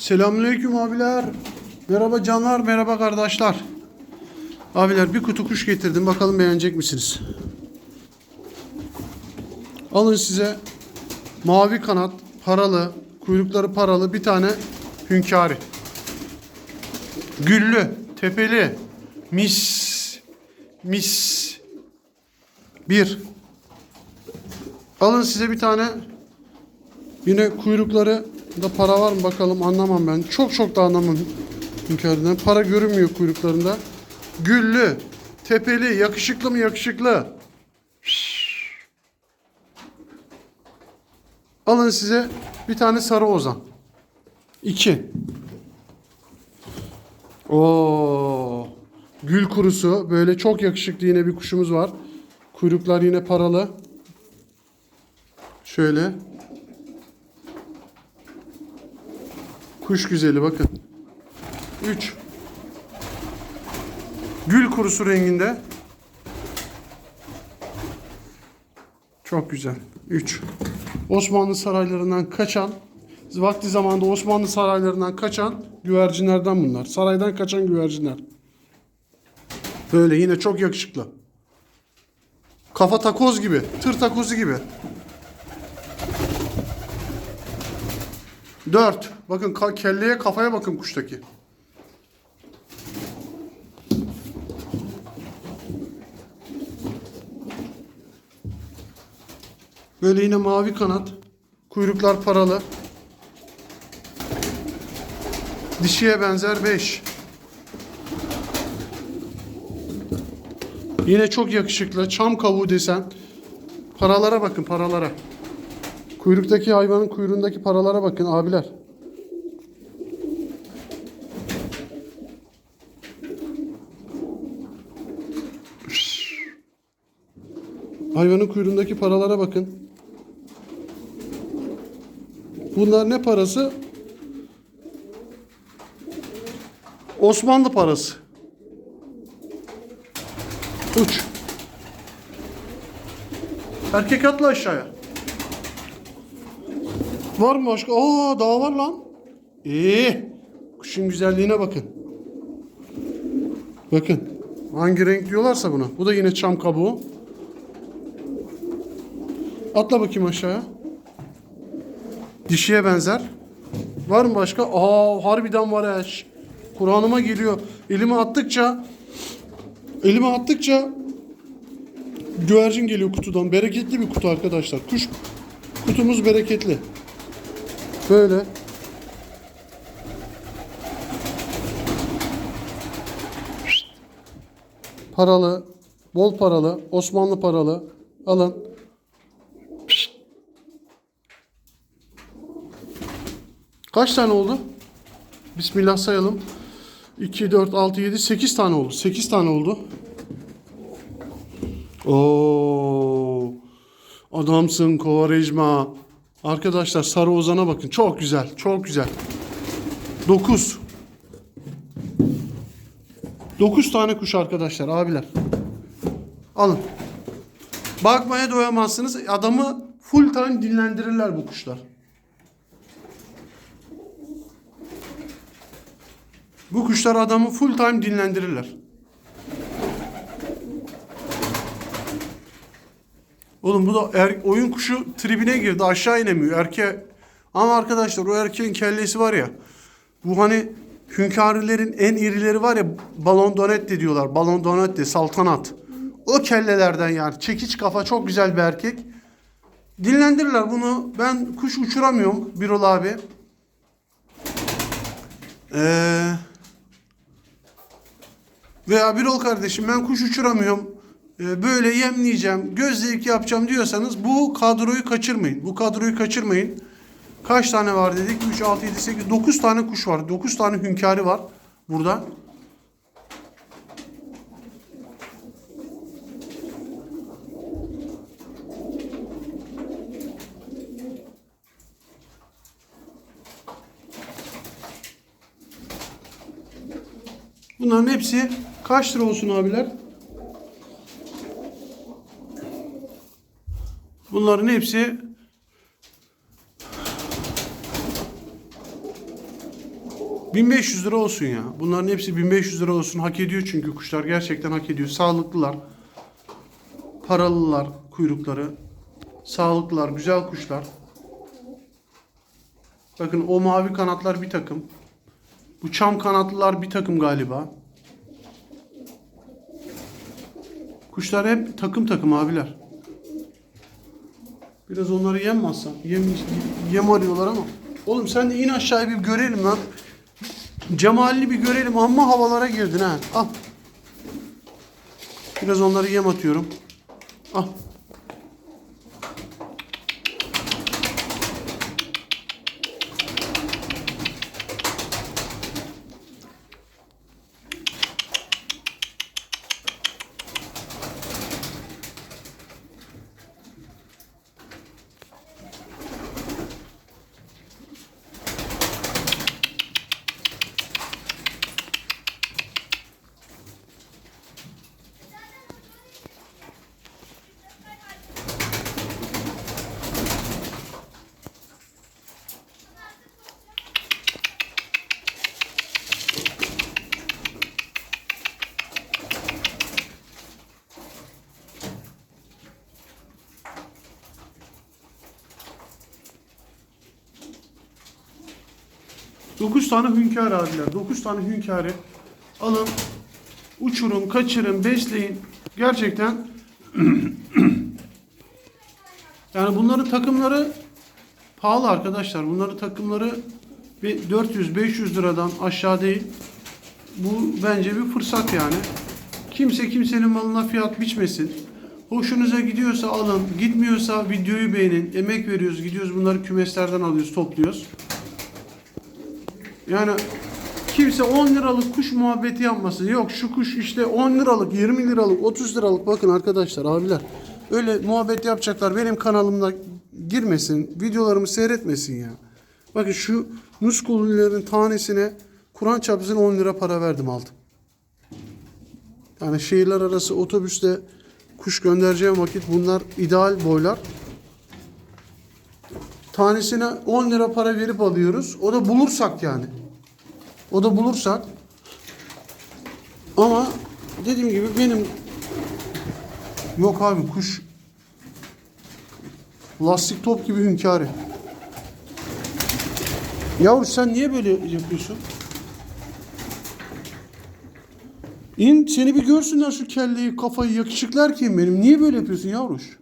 Selamünaleyküm abiler. Merhaba canlar, merhaba kardeşler. Abiler bir kutu kuş getirdim. Bakalım beğenecek misiniz? Alın size mavi kanat, paralı, kuyrukları paralı bir tane hünkâri. Güllü, tepeli, mis, mis. Bir. Alın size bir tane Yine kuyrukları da para var mı bakalım anlamam ben. Çok çok da anlamam hünkârından. Para görünmüyor kuyruklarında. Güllü, tepeli, yakışıklı mı yakışıklı? Alın size bir tane sarı ozan. İki. Oo. Gül kurusu böyle çok yakışıklı yine bir kuşumuz var. Kuyruklar yine paralı. Şöyle. Kuş güzeli bakın. 3. Gül kurusu renginde. Çok güzel. 3. Osmanlı saraylarından kaçan, vakti zamanında Osmanlı saraylarından kaçan güvercinlerden bunlar. Saraydan kaçan güvercinler. Böyle yine çok yakışıklı. Kafa takoz gibi, tır takozu gibi. 4. Bakın ka- kelleye kafaya bakın kuştaki. Böyle yine mavi kanat. Kuyruklar paralı. Dişiye benzer 5. Yine çok yakışıklı. Çam kavuğu desen. Paralara bakın paralara. Kuyruktaki hayvanın kuyruğundaki paralara bakın abiler. Hayvanın kuyruğundaki paralara bakın. Bunlar ne parası? Osmanlı parası. Uç. Erkek atla aşağıya. Var mı başka? Aa daha var lan. İyi. Kuşun güzelliğine bakın. Bakın. Hangi renk diyorlarsa buna. Bu da yine çam kabuğu. Atla bakayım aşağıya. Dişiye benzer. Var mı başka? Aa harbiden var ya. Kur'an'ıma geliyor. Elime attıkça elime attıkça güvercin geliyor kutudan. Bereketli bir kutu arkadaşlar. Kuş kutumuz bereketli. Böyle. Paralı, bol paralı, Osmanlı paralı. Alın. Kaç tane oldu? Bismillah sayalım. 2, 4, 6, 7, 8 tane oldu. 8 tane oldu. Oo. Adamsın Kovarejma. Arkadaşlar Sarı Ozan'a bakın. Çok güzel. Çok güzel. 9. 9 tane kuş arkadaşlar abiler. Alın. Bakmaya doyamazsınız. Adamı full time dinlendirirler bu kuşlar. Bu kuşlar adamı full time dinlendirirler. Oğlum bu da er- oyun kuşu tribine girdi aşağı inemiyor erkeğe. Ama arkadaşlar o erkeğin kellesi var ya. Bu hani hünkârilerin en irileri var ya balon donette diyorlar. Balon donette saltanat. O kellelerden yani çekiç kafa çok güzel bir erkek. Dinlendirirler bunu. Ben kuş uçuramıyorum Birol abi. Eee veya Birol kardeşim ben kuş uçuramıyorum. E, Böyle yemleyeceğim, göz zevki yapacağım diyorsanız bu kadroyu kaçırmayın. Bu kadroyu kaçırmayın. Kaç tane var dedik? 3, 6, 7, 8, 9 tane kuş var. 9 tane hünkâri var burada. Bunların hepsi kaç lira olsun abiler? Bunların hepsi 1500 lira olsun ya. Bunların hepsi 1500 lira olsun. Hak ediyor çünkü kuşlar gerçekten hak ediyor. Sağlıklılar. Paralılar kuyrukları. Sağlıklılar, güzel kuşlar. Bakın o mavi kanatlar bir takım. Bu çam kanatlılar bir takım galiba. Kuşlar hep takım takım abiler. Biraz onları yem alsam? Yem, yem arıyorlar ama. Oğlum sen de in aşağıya bir görelim lan. Cemalini bir görelim. Amma havalara girdin ha. Al. Biraz onları yem atıyorum. Al. Dokuz tane hünkâr abiler. Dokuz tane hünkârı alın, uçurun, kaçırın, besleyin. Gerçekten yani bunların takımları pahalı arkadaşlar. Bunların takımları bir 400-500 liradan aşağı değil. Bu bence bir fırsat yani. Kimse kimsenin malına fiyat biçmesin. Hoşunuza gidiyorsa alın, gitmiyorsa videoyu beğenin. Emek veriyoruz, gidiyoruz bunları kümeslerden alıyoruz, topluyoruz. Yani kimse 10 liralık kuş muhabbeti yapmasın. Yok şu kuş işte 10 liralık, 20 liralık, 30 liralık. Bakın arkadaşlar, abiler. Öyle muhabbet yapacaklar. Benim kanalımda girmesin, videolarımı seyretmesin ya. Bakın şu muskululerin tanesine Kur'an çarpısına 10 lira para verdim aldım. Yani şehirler arası otobüste kuş göndereceğim vakit bunlar ideal boylar. Tanesine 10 lira para verip alıyoruz. O da bulursak yani. O da bulursak. Ama dediğim gibi benim yok abi kuş lastik top gibi hünkârı. Yavru sen niye böyle yapıyorsun? İn seni bir görsünler şu kelleyi, kafayı, yakışıklı erkeğim benim. Niye böyle yapıyorsun yavruş?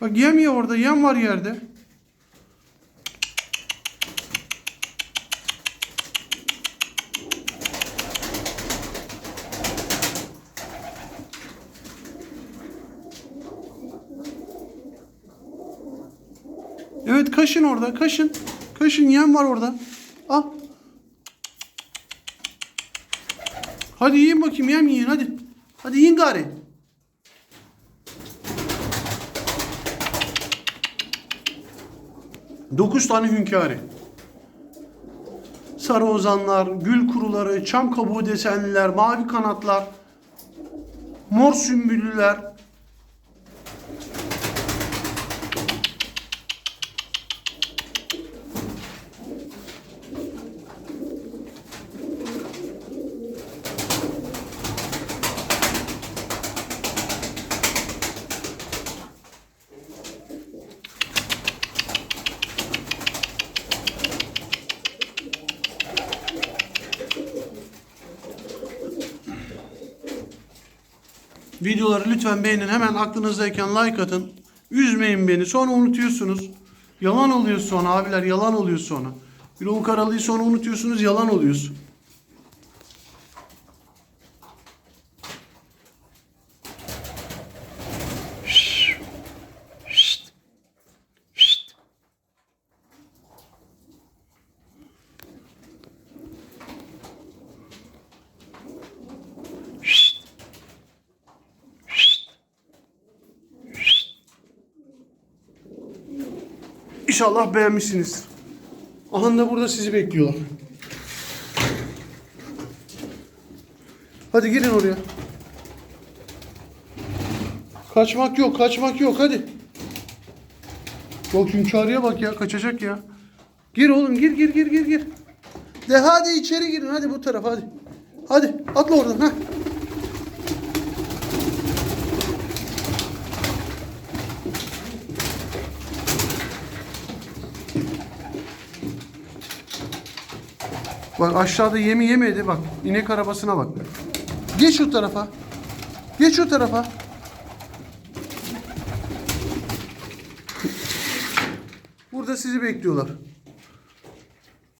Bak yem ya orada, yem var yerde. Evet kaşın orada, kaşın. Kaşın yem var orada. Al. Hadi yiyin bakayım yem yiyin hadi. Hadi yiyin gari. Dokuz tane hünkârı. Sarı ozanlar, gül kuruları, çam kabuğu desenliler, mavi kanatlar, mor sümbüllüler. Videoları lütfen beğenin. Hemen aklınızdayken like atın. Üzmeyin beni. Sonra unutuyorsunuz. Yalan oluyor sonra abiler. Yalan oluyor sonra. Bir o karalıyı sonra unutuyorsunuz. Yalan oluyorsun. İnşallah beğenmişsiniz. Aha da burada sizi bekliyorlar. Hadi girin oraya. Kaçmak yok, kaçmak yok hadi. Bak hünkârıya bak ya kaçacak ya. Gir oğlum gir gir gir gir gir. De hadi içeri girin hadi bu tarafa hadi. Hadi atla oradan ha. Bak aşağıda yemi yemedi bak. İnek arabasına bak. Geç şu tarafa. Geç şu tarafa. Burada sizi bekliyorlar.